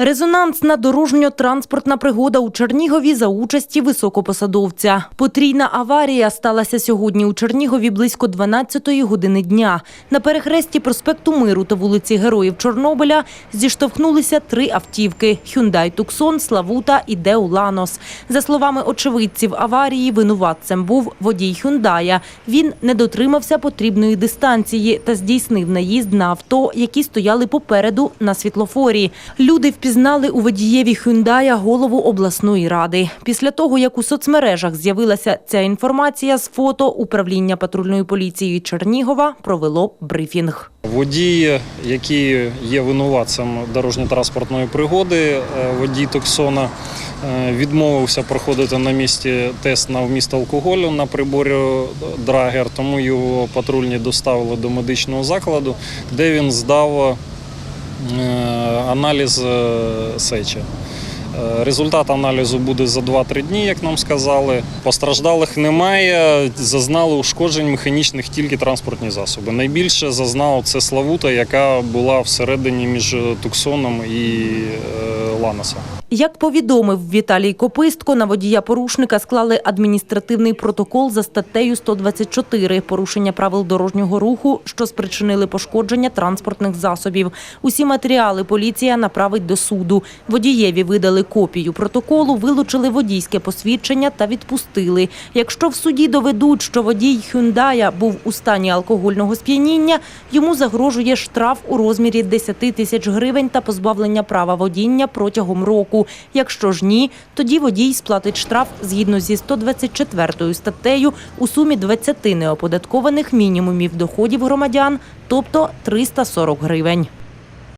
Резонансна дорожньо-транспортна пригода у Чернігові за участі високопосадовця. Потрійна аварія сталася сьогодні у Чернігові близько 12-ї години дня. На перехресті проспекту Миру та вулиці Героїв Чорнобиля зіштовхнулися три автівки – Hyundai Tucson, Славута і Деу Ланос. За словами очевидців аварії, винуватцем був водій Hyundai. Він не дотримався потрібної дистанції та здійснив наїзд на авто, які стояли попереду на світлофорі. Люди впізнали у водієві Hyundai голову обласної ради. Після того, як у соцмережах з'явилася ця інформація з фото, управління патрульної поліції Чернігова провело брифінг. Водій, який є винуватцем дорожньо-транспортної пригоди, е, водій Токсона, е, відмовився проходити на місці тест на вміст алкоголю на приборі Драгер, тому його патрульні доставили до медичного закладу, де він здав е, аналіз е, сечі. Результат аналізу буде за 2-3 дні, як нам сказали. Постраждалих немає. Зазнали ушкоджень механічних тільки транспортні засоби. Найбільше зазнала це Славута, яка була всередині між Туксоном і е, Ланосом. Як повідомив Віталій Копистко, на водія порушника склали адміністративний протокол за статтею 124 порушення правил дорожнього руху, що спричинили пошкодження транспортних засобів. Усі матеріали поліція направить до суду. Водієві видали копію протоколу, вилучили водійське посвідчення та відпустили. Якщо в суді доведуть, що водій Hyundai був у стані алкогольного сп'яніння, йому загрожує штраф у розмірі 10 тисяч гривень та позбавлення права водіння протягом року. Якщо ж ні, тоді водій сплатить штраф згідно зі 124 статтею у сумі 20 неоподаткованих мінімумів доходів громадян, тобто 340 гривень.